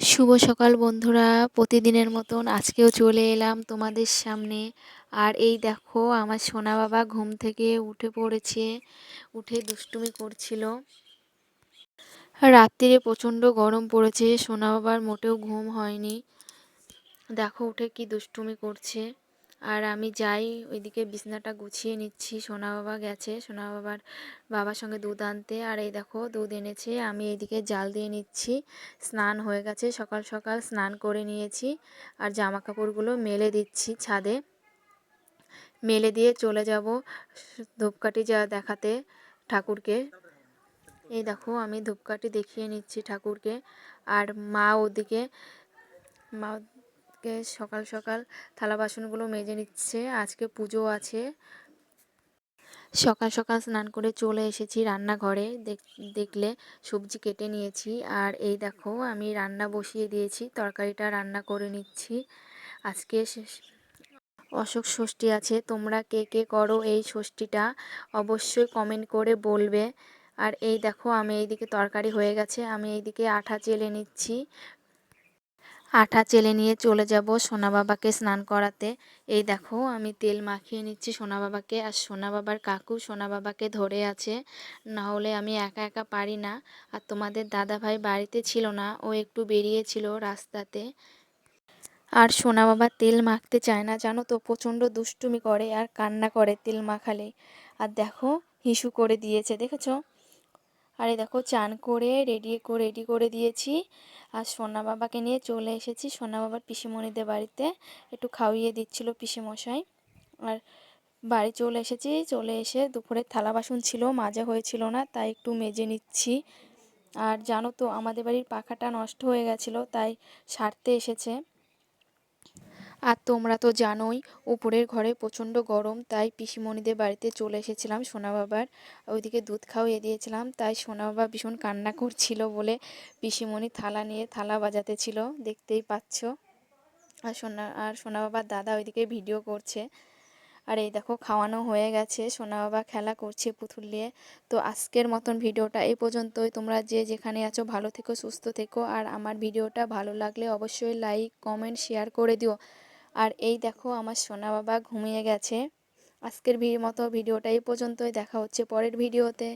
শুভ সকাল বন্ধুরা, প্রতিদিনের মতন আজকেও চলে এলাম তোমাদের সামনে। আর এই দেখো, আমার সোনা বাবা ঘুম থেকে উঠে পড়েছে, উঠে দুষ্টুমি করছিল। রাত্রিরে প্রচণ্ড গরম পড়েছে, সোনা বাবার মোটেও ঘুম হয়নি। দেখো, উঠে কি দুষ্টুমি করছে। আর আমি যাই, ওইদিকে বিছনাটা গুছিয়ে নিচ্ছি। সোনা বাবা গেছে। সোনা বাবার বাবার সঙ্গে দুধ আনতে। আর এই দেখো, দুধ এনেছে। আমি এইদিকে জাল দিয়ে নিচ্ছি। স্নান হয়ে গেছে। সকাল সকাল স্নান করে নিয়েছি। আর জামা কাপড়গুলো মেলে দিচ্ছি ছাদে। মেলে দিয়ে চলে যাব ধূপকাঠি যা দেখাতে ঠাকুরকে। এই দেখো, আমি ধূপকাঠি দেখিয়ে নিচ্ছি ঠাকুরকে। আর মা ওদিকে, মা কে সকাল সকাল থালা বাসনগুলো মেজে নিচ্ছে, আজকে পুজো আছে। সকাল সকাল স্নান করে চলে এসেছি রান্নাঘরে দেখলে সবজি কেটে নিয়েছি। আর এই দেখো, আমি রান্না বসিয়ে দিয়েছি, তরকারিটা রান্না করে নিচ্ছি। আজকে অশোক ষষ্ঠী আছে, তোমরা কে কে করো এই ষষ্ঠীটা অবশ্যই কমেন্ট করে বলবে। আর এই দেখো, আমি এইদিকে তরকারি হয়ে গেছে, আমি এইদিকে আঠা চেলে নিচ্ছি। আঠা চেলে নিয়ে চলে যাব সোনা বাবাকে স্নান করাতে। এই দেখো, আমি তেল মাখিয়ে নিচ্ছি সোনা বাবাকে। আর সোনা বাবার কাকু সোনা বাবাকে ধরে আছে। না হলে আমি একা একা পারি না। আর তোমাদের দাদা ভাই বাড়িতে ছিল না, ও একটু বেরিয়েছিল রাস্তাতে। আর সোনা বাবা তেল মাখতে চায় না, জানো তো, প্রচণ্ড দুষ্টুমি করে আর কান্না করে তেল মাখালে। আর দেখো, হিসু করে দিয়েছে, দেখেছ? আর এই দেখো চান করে রেডি করে রেডি করে দিয়েছি। আর সোনা বাবাকে নিয়ে চলে এসেছি সোনা বাবার পিসিমণিদের বাড়িতে। একটু খাওয়িয়ে দিচ্ছিল পিসিমশাই। আর বাড়ি চলে এসেছি, চলে এসে দুপুরে থালা বাসন ছিল, মাজা হয়েছিল না, তাই একটু মেজে নিচ্ছি। আর জানো তো, আমাদের বাড়ির পাখাটা নষ্ট হয়ে গেছিল, তাই সারতে এসেছে। আর তোমরা তো জানোই, উপরের ঘরে প্রচণ্ড গরম, তাই পিসিমণিদের বাড়িতে চলে এসেছিলাম সোনা বাবার। ওইদিকে দুধ খাওয়িয়ে দিয়েছিলাম, তাই সোনা বাবা ভীষণ কান্না করছিল বলে পিসিমণি থালা নিয়ে থালা বাজাতে ছিল, দেখতেই পাচ্ছ। আর সোনা আর সোনা বাবার দাদা ওইদিকে ভিডিও করছে। আর এই দেখো, খাওয়ানো হয়ে গেছে, সোনা বাবা খেলা করছে পুতুল নিয়ে। তো আজকের মতন ভিডিওটা এই পর্যন্তই। তোমরা যে যেখানে আছো, ভালো থেকো, সুস্থ থেকো। আর আমার ভিডিওটা ভালো লাগলে অবশ্যই লাইক, কমেন্ট, শেয়ার করে দিও। আর এই দেখো আমার সোনা বাবা ঘুমিয়ে গেছে। আজকের ভিড় মতো ভিডিওটা এই পর্যন্তই। দেখা হচ্ছে পরের ভিডিওতে।